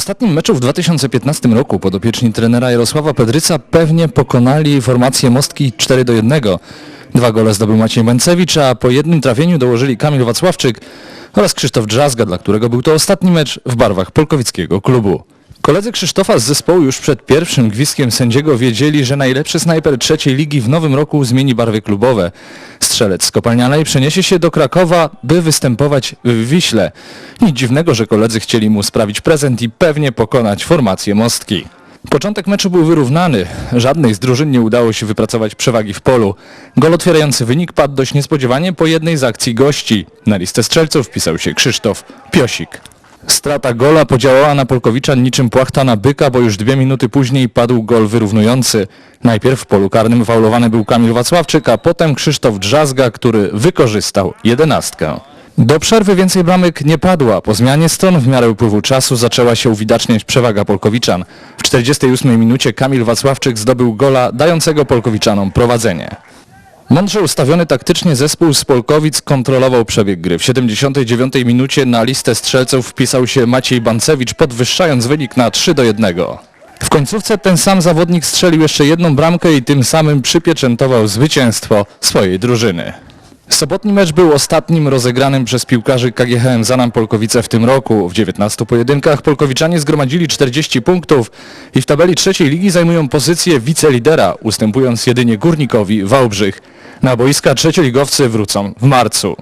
ostatnim meczu w 2015 roku podopieczni trenera Jarosława Pedryca pewnie pokonali formację Mostki 4 do 1. Dwa gole zdobył Maciej Bęcewicz, a po jednym trafieniu dołożyli Kamil Wacławczyk oraz Krzysztof Drzazga, dla którego był to ostatni mecz w barwach polkowickiego klubu. Koledzy Krzysztofa z zespołu już przed pierwszym gwizdkiem sędziego wiedzieli, że najlepszy snajper trzeciej ligi w nowym roku zmieni barwy klubowe. Strzelec z Kopalnianej przeniesie się do Krakowa, by występować w Wiśle. Nic dziwnego, że koledzy chcieli mu sprawić prezent i pewnie pokonać formację Mostki. Początek meczu był wyrównany. Żadnej z drużyn nie udało się wypracować przewagi w polu. Gol otwierający wynik padł dość niespodziewanie po jednej z akcji gości. Na listę strzelców wpisał się Krzysztof Piosik. Strata gola podziałała na Polkowicza niczym płachta na byka, bo już dwie minuty później padł gol wyrównujący. Najpierw w polu karnym faulowany był Kamil Wacławczyk, a potem Krzysztof Drzazga, który wykorzystał jedenastkę. Do przerwy więcej bramek nie padła. Po zmianie stron w miarę upływu czasu zaczęła się uwidaczniać przewaga Polkowiczan. W 48 minucie Kamil Wacławczyk zdobył gola dającego Polkowiczanom prowadzenie. Mądrze ustawiony taktycznie zespół z Polkowic kontrolował przebieg gry. W 79 minucie na listę strzelców wpisał się Maciej Bancewicz, podwyższając wynik na 3 do 1. W końcówce ten sam zawodnik strzelił jeszcze jedną bramkę i tym samym przypieczętował zwycięstwo swojej drużyny. Sobotni mecz był ostatnim rozegranym przez piłkarzy KGHM Zanam Polkowice w tym roku. W 19 pojedynkach Polkowiczanie zgromadzili 40 punktów i w tabeli trzeciej ligi zajmują pozycję wicelidera, ustępując jedynie Górnikowi Wałbrzych. Na boiska trzecioligowcy wrócą w marcu.